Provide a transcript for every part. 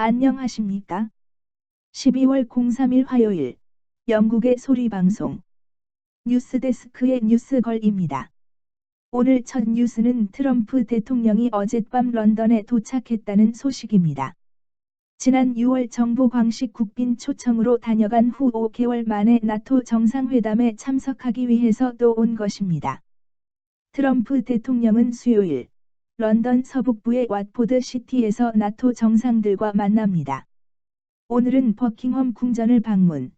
안녕하십니까? 12월 03일 화요일 영국의 소리 방송 뉴스데스크의 뉴스걸입니다. 오늘 첫 뉴스는 트럼프 대통령이 어젯밤 런던에 도착했다는 소식입니다. 지난 6월 정부 광식 국빈 초청으로 다녀간 후 5개월 만에 나토 정상회담에 참석하기 위해서 또 온 것입니다. 트럼프 대통령은 수요일 런던 서북부의 왓포드 시티에서 나토 정상들과 만납니다. 오늘은 버킹엄 궁전을 방문,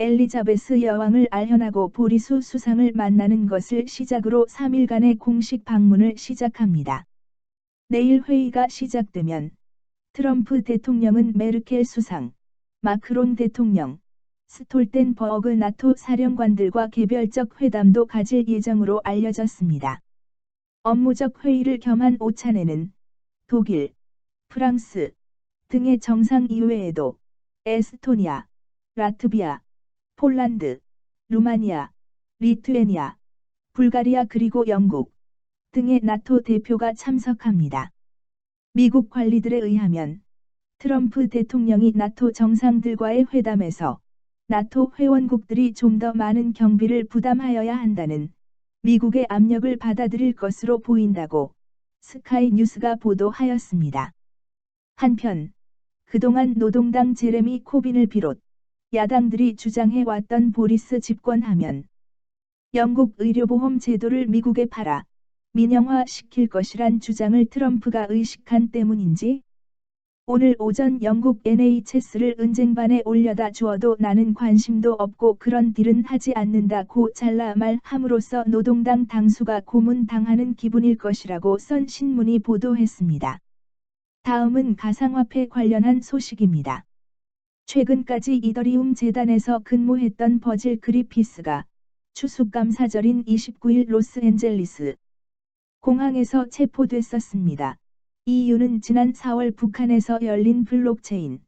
엘리자베스 여왕을 알현하고 보리수 수상을 만나는 것을 시작으로 3일간의 공식 방문을 시작합니다. 내일 회의가 시작되면 트럼프 대통령은 메르켈 수상, 마크롱 대통령, 스톨텐버그 나토 사령관들과 개별적 회담도 가질 예정으로 알려졌습니다. 업무적 회의를 겸한 오찬에는 독일, 프랑스 등의 정상 이외에도 에스토니아, 라트비아, 폴란드, 루마니아, 리투애니아, 불가리아 그리고 영국 등의 나토 대표가 참석합니다. 미국 관리들에 의하면 트럼프 대통령이 나토 정상들과의 회담에서 나토 회원국들이 좀 더 많은 경비를 부담하여야 한다는 미국의 압력을 받아들일 것으로 보인다고 스카이 뉴스가 보도하였습니다. 한편 그동안 노동당 제레미 코빈을 비롯 야당들이 주장해왔던 보리스 집권하면 영국 의료보험 제도를 미국에 팔아 민영화 시킬 것이란 주장을 트럼프가 의식한 때문인지 오늘 오전 영국 NHS를 은쟁반에 올려다 주어도 나는 관심도 없고 그런 딜은 하지 않는다고 잘라 말함으로써 노동당 당수가 고문당하는 기분일 것이라고 선 신문이 보도했습니다. 다음은 가상화폐 관련한 소식입니다. 최근까지 이더리움 재단에서 근무했던 버질 그리피스가 추수감사절인 29일 로스앤젤리스 공항에서 체포됐었습니다. 이유는 지난 4월 북한에서 열린 블록체인,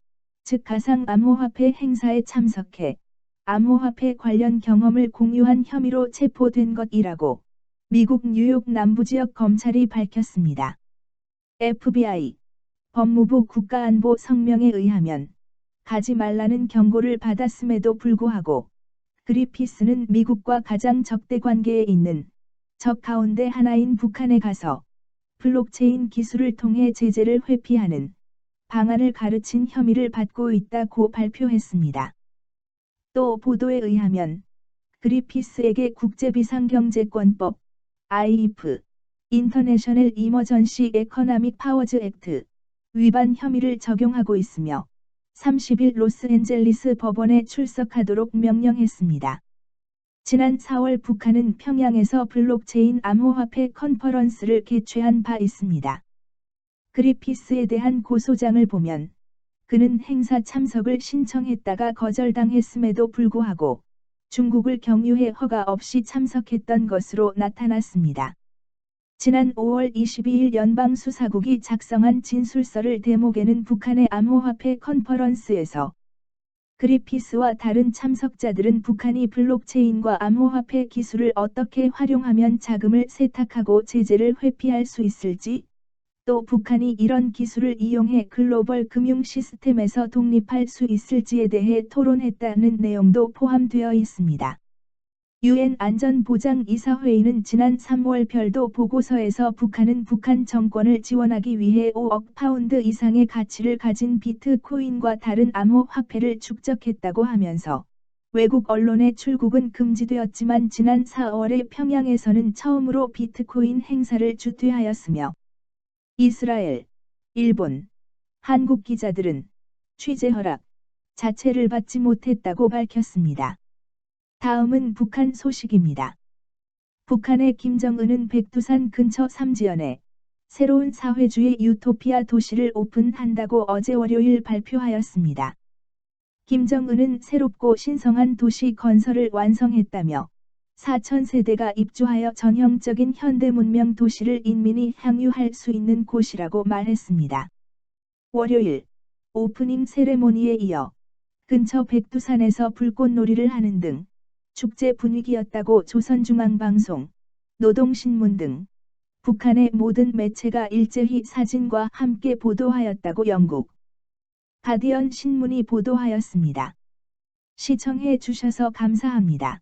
즉 가상 암호화폐 행사에 참석해 암호화폐 관련 경험을 공유한 혐의로 체포된 것이라고 미국 뉴욕 남부지역 검찰이 밝혔습니다. FBI, 법무부 국가안보 성명에 의하면 가지 말라는 경고를 받았음에도 불구하고 그리피스는 미국과 가장 적대 관계에 있는 적 가운데 하나인 북한에 가서 블록체인 기술을 통해 제재를 회피하는 방안을 가르친 혐의를 받고 있다고 발표했습니다. 또 보도에 의하면 그리피스에게 국제비상경제권법 IEF 인터내셔널 이머전시 에커나믹 파워즈 액트 위반 혐의를 적용하고 있으며 30일 로스앤젤리스 법원에 출석하도록 명령했습니다. 지난 4월 북한은 평양에서 블록체인 암호화폐 컨퍼런스를 개최한 바 있습니다. 그리피스에 대한 고소장을 보면 그는 행사 참석을 신청했다가 거절당했음에도 불구하고 중국을 경유해 허가 없이 참석했던 것으로 나타났습니다. 지난 5월 22일 연방수사국이 작성한 진술서를 대목에는 북한의 암호화폐 컨퍼런스에서 그리피스와 다른 참석자들은 북한이 블록체인과 암호화폐 기술을 어떻게 활용하면 자금을 세탁하고 제재를 회피할 수 있을지, 또 북한이 이런 기술을 이용해 글로벌 금융 시스템에서 독립할 수 있을지에 대해 토론했다는 내용도 포함되어 있습니다. 유엔 안전보장이사회의는 지난 3월 별도 보고서에서 북한은 북한 정권을 지원하기 위해 5억 파운드 이상의 가치를 가진 비트코인과 다른 암호화폐를 축적했다고 하면서 외국 언론의 출국은 금지되었지만 지난 4월에 평양에서는 처음으로 비트코인 행사를 주퇴하였으며 이스라엘, 일본, 한국 기자들은 취재 허락 자체를 받지 못했다고 밝혔습니다. 다음은 북한 소식입니다. 북한의 김정은은 백두산 근처 삼지연에 새로운 사회주의 유토피아 도시를 오픈한다고 어제 월요일 발표하였습니다. 김정은은 새롭고 신성한 도시 건설을 완성했다며 4천 세대가 입주하여 전형적인 현대 문명 도시를 인민이 향유할 수 있는 곳이라고 말했습니다. 월요일 오프닝 세레모니에 이어 근처 백두산에서 불꽃놀이를 하는 등 축제 분위기였다고 조선중앙방송, 노동신문 등 북한의 모든 매체가 일제히 사진과 함께 보도하였다고 영국 가디언 신문이 보도하였습니다. 시청해 주셔서 감사합니다.